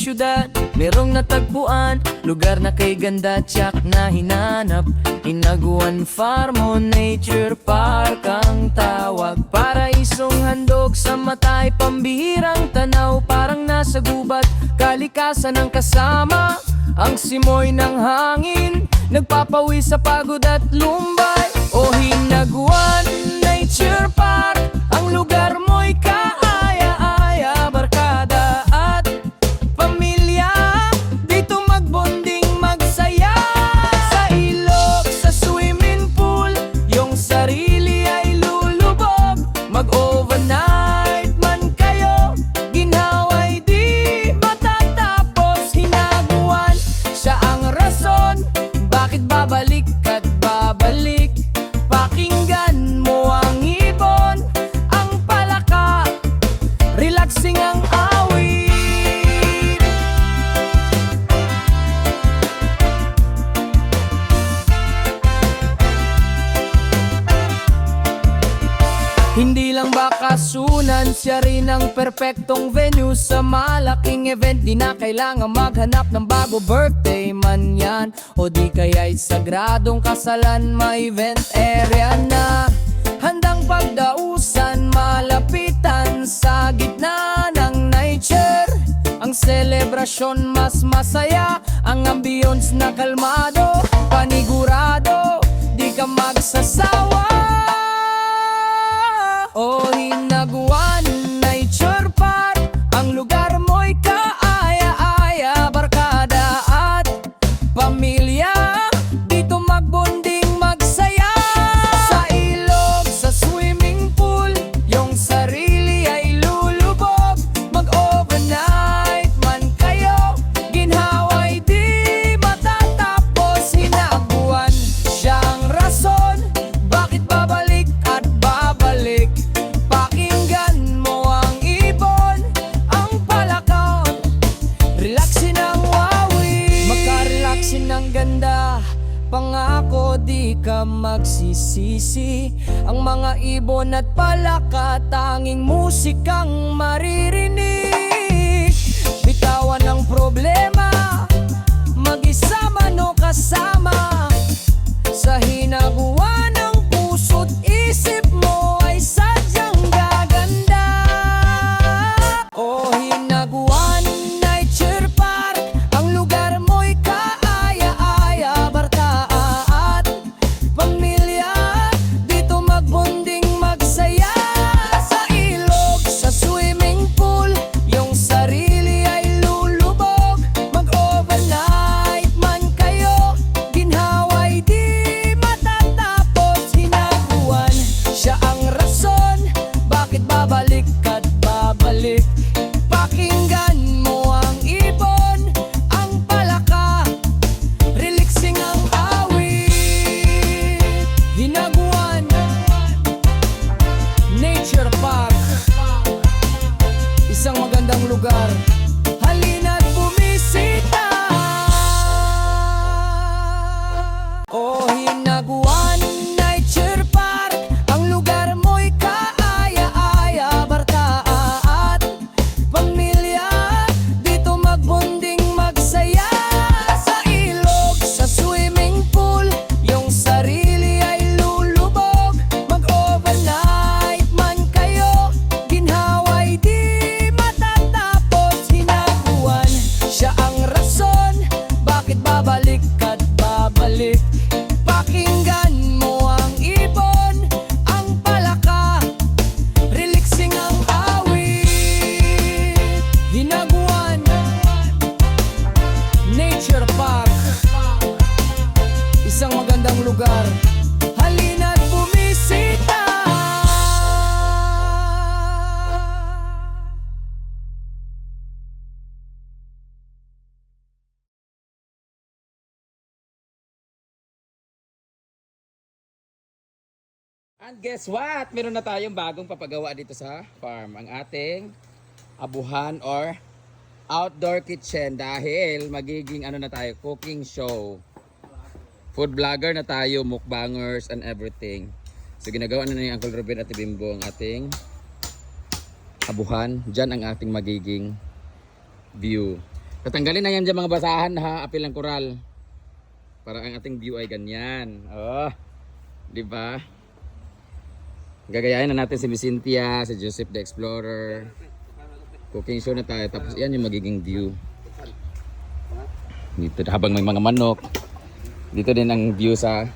syudad Merong natagpuan. Lugar na kay ganda Tsak na hinanap. Inaguan Farm Nature Park Ang tawag. Para isong handog sa matay Pambihirang tanaw. Parang nasa gubat Kalikasan ang kasama. Ang simoy ng hangin Nagpapawi sa pagod at lumbay. O hinaguan Nature Park Ang lugar mo'y kaaya-aya Bakasunan, siya rin ang perpektong venue Sa malaking event, di na kailangan maghanap ng bago Birthday man yan, o di kaya'y sagradong kasalan May event area na. Handang pagdausan Malapitan sa gitna ng nature. Ang selebrasyon mas masaya. Ang ambience na kalmado Panigurado, di ka magsasawa o hinaguan Căng And guess what? Meron na tayong bagong papagawa dito sa farm. Ang ating abuhan or outdoor kitchen dahil magiging ano na tayo, cooking show. Food vlogger na tayo, mukbangers and everything. So ginagawa na ni Uncle Ruben at Bimbo ang ating abuhan. Diyan ang ating magiging view. Tatanggalin na yan dyan mga basahan ha, apil ng koral. Para ang ating view ay ganyan. Oh, di ba? Gagayahin na natin si Miss Cynthia, si Joseph the Explorer. Cooking show na tayo. Tapos yan yung magiging view. Dito habang may mga manok. Dito din ang view sa...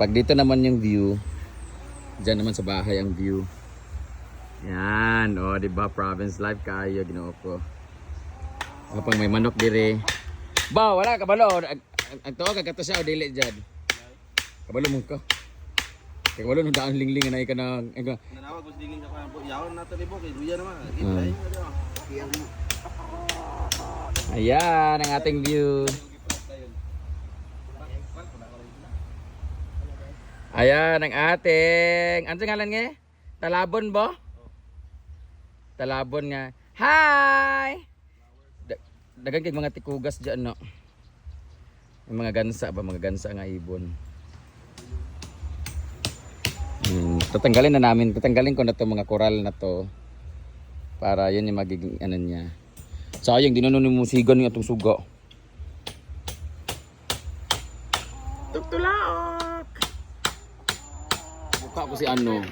Pag dito naman yung view, Diyan naman sa bahay ang view. Yan, oh, 'di ba? Province life kayo ginoo ko. Kapag may manok dire. Ba, wala ka balo. Ang ang tuwa ka kato siya o dili diyan. Kabalo mo ka. Kaya kabalo nung daan lingling na ka na ika. Nanawag ko sa diling ka po. Yawon na to ni Bok. Luya naman. Ah. Ayan ang ating view. Ayan ang ating ano ngalan nga? Talabon ba? Talabon nga. Hi! Da- Dagan kay mga tikugas diyan no. Yung mga gansa ba mga gansa nga ibon. Hmm, tatanggalin na namin, tatanggalin ko na to mga koral na to para yun yung magiging ano niya. Sayang, di na nun yung musigan yung atong suga. Tutulaok! Mukha ko si ano.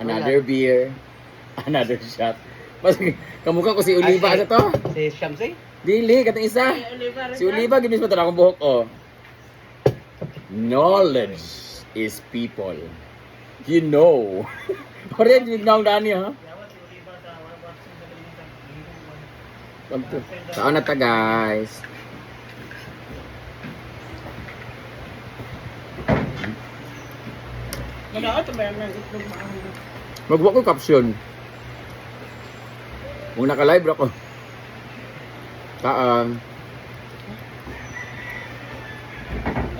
Another beer. Another shot. Mas, kamukha ko si Oliva sa to. Si Shamsi? Dili, katong isa. Si Oliva, ginis mo akong buhok, oh. Knowledge is people. You know. Pare, yung naong daan niya, ha? Saan na ta, guys? Magbuwa ko caption. Kung naka-live ako. Saan?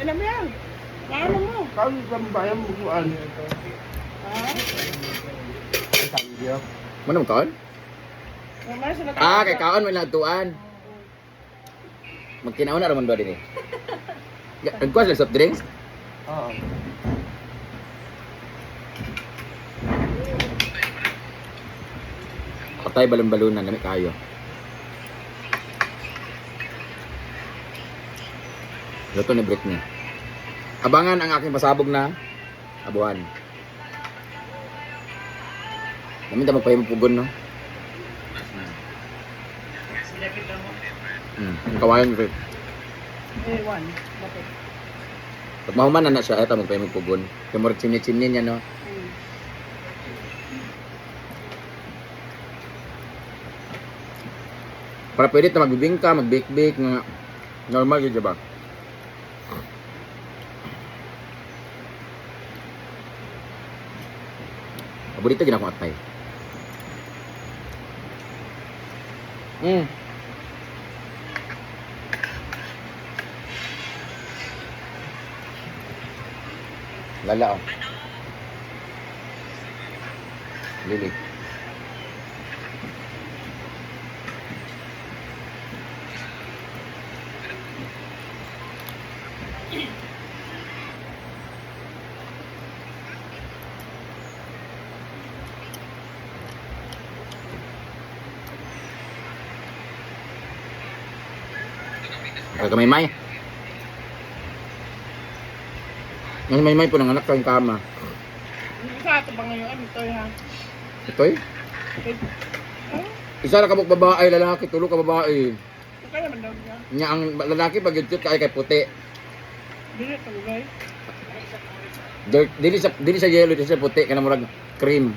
Ano mo yan? Paano mo? Kami sa bayan mo kuan. Ano mo kaon? Mamaya sila Ah, kay kaon may nagtuan. Magkinaon na raman ba din eh? Nagkuha sila soft drinks? Oo. Patay balon-balunan, nami kayo. Luto ni Britney. Abangan ang aking pasabog na abuhan. Namin ta magpahimong pugon, no? Hmm, ang kawayan ko. Ewan. Bakit? Pag mahuman na na siya, eto magpahimong pugon. Kumurag chimni-chimni niya, no? Hmm. Para pwede ta magbibingka, magbake-bake, nga normal yun, diba? Paborito gina ko atay. Mm. Lala oh. Lili. Kagamaymay. Ang maymay po ng anak kang kama. Isa ito ba ngayon? Ito ha. Ito eh. Isa na kabuk babae, lalaki, tulo ka babae. Kaya naman daw niya. Nya ang lalaki pag cute kay kay puti. Dili guys. Dirt, dili sa dili sa yellow, dili sa puti kana murag cream.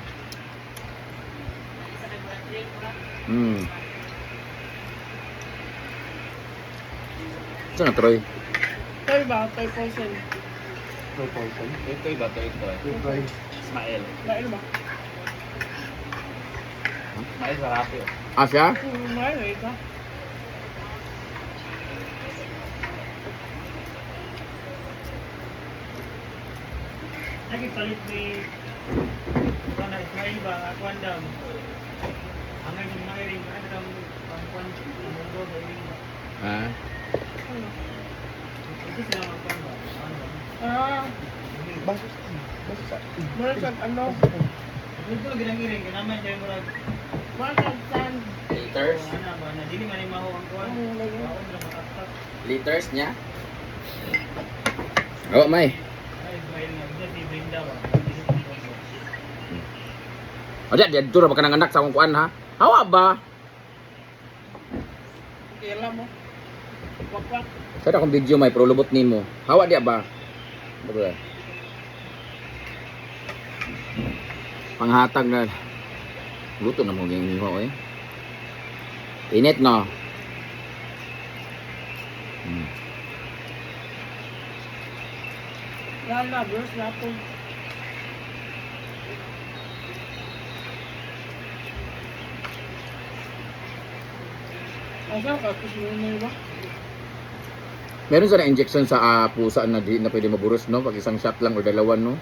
Hmm. Ito na Troy. Ito ba? Ito poison. Ito iba to ito. Ismael. Dahil ba? Ismael Sarapi. Ah siya? Hmm, may ito. Lagi palit ni Kwana Ismail ba? Kwan daw. Ang ngayon mga rin. Ano daw? Kwan kwan. Ang mundo ba yun? Ha? Ito sila mga kwan ba? Ah. Basos. Basos. ano? Ito ginangiring. Kinaman dyan murag. Basos san. Liters? Ano ba na dili man maho ang mataktak. Liters niya? Oo, may. Ay Israel nga si Brenda ba. O di, di ra ba ka ng anak sa kuan ha? Hawa ba? Kailan mo? Sa akong video may pro lubot nimo. Hawa di ba? Bro. Panghatag na. Luto na mo yung iho eh. Init no. Hmm. Lala, bros, lapog. Asa ka? Kasi mo ba? Meron sa na injection sa ah, pusa na di na pwede maburos no pag isang shot lang o dalawa no.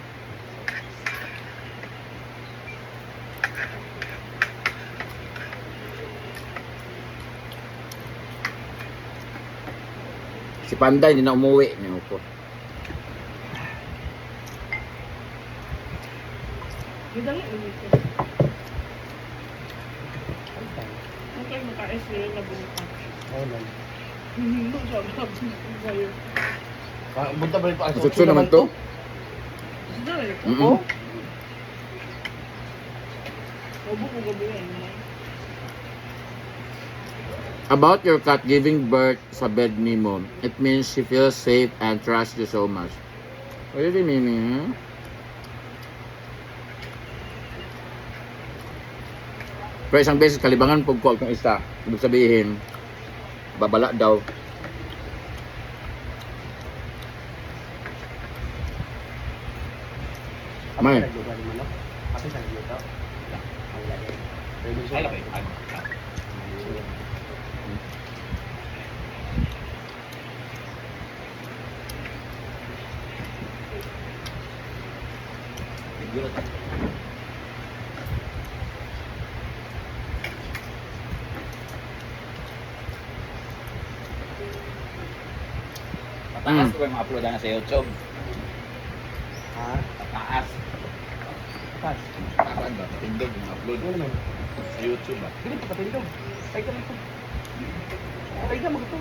Si Panda hindi na umuwi. Niyo po. Okay, maka-S nila na bumukan. Oo lang. Ah, Bunta ba rin pa? Sutso naman to. Mm yan. About your cat giving birth sa bed ni mo, it means she feels safe and trusts you so much. What do you mean? hmm? Pero isang beses, kalibangan po ko itong isa. Ibig sabihin, babala daw. May. Kasi sa nagluto. Ang lagay. Pwede siya. Mm. ko yung upload na sa YouTube. Ha? Taas. Pas. Taas ba? Tindog yung upload Ano naman? sa YouTube ba? Hindi pa patindog. Ay ka mo. Ay ka mo ito.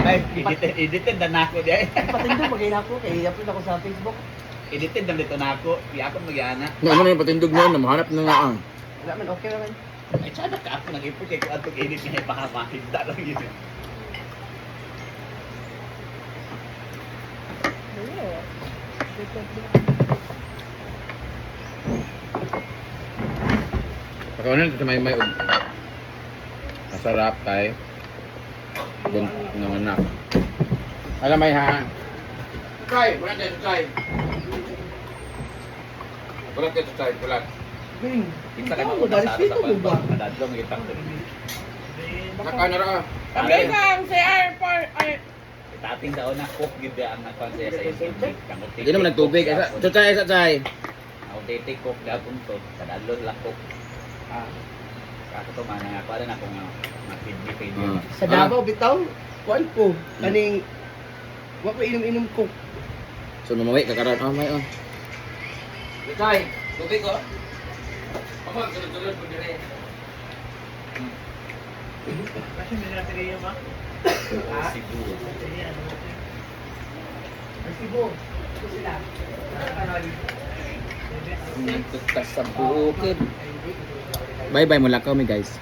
Ay, edited, edited na nako di ay. Patindog magayin ako. Kaya i-upload ako sa Facebook. Edited na dito nako. Di ako magyana. Na ano na yung patindog na yun, mahanap na nga ang. Wala man, okay naman. Ay, sana ka ako nag-ipon kay kung atong edit niya baka makita lang yun. Pakawanan ito may may Masarap tayo. Bun ng anak. Alam may ha. Try, wala tayo try. Wala tayo try, wala. Kita ka dahil sa sino mo ba? Nadadlo mo kitang Naka na ra. Kami si Airport. Tating sa una, cook gid ang nakonsya sa internet. Kamot Hindi naman nagtubig. Ito try, isa try. Ako tete cook gapon to. Kadalon lang cook. Ah. Kako to man nga para na kung makidni kay Ah. Sa Davao, bitaw. Kuan ko. Kaning... Wa pa inom-inom ko. So namawi kakaroon. Oh, may oh. Try. Tubig ko. Pamag, tulad-tulad po dire. kasi may nateriya ba? Ayan. Resibo. Ito sila. Nagtutas sa. Bye-bye mula kami guys.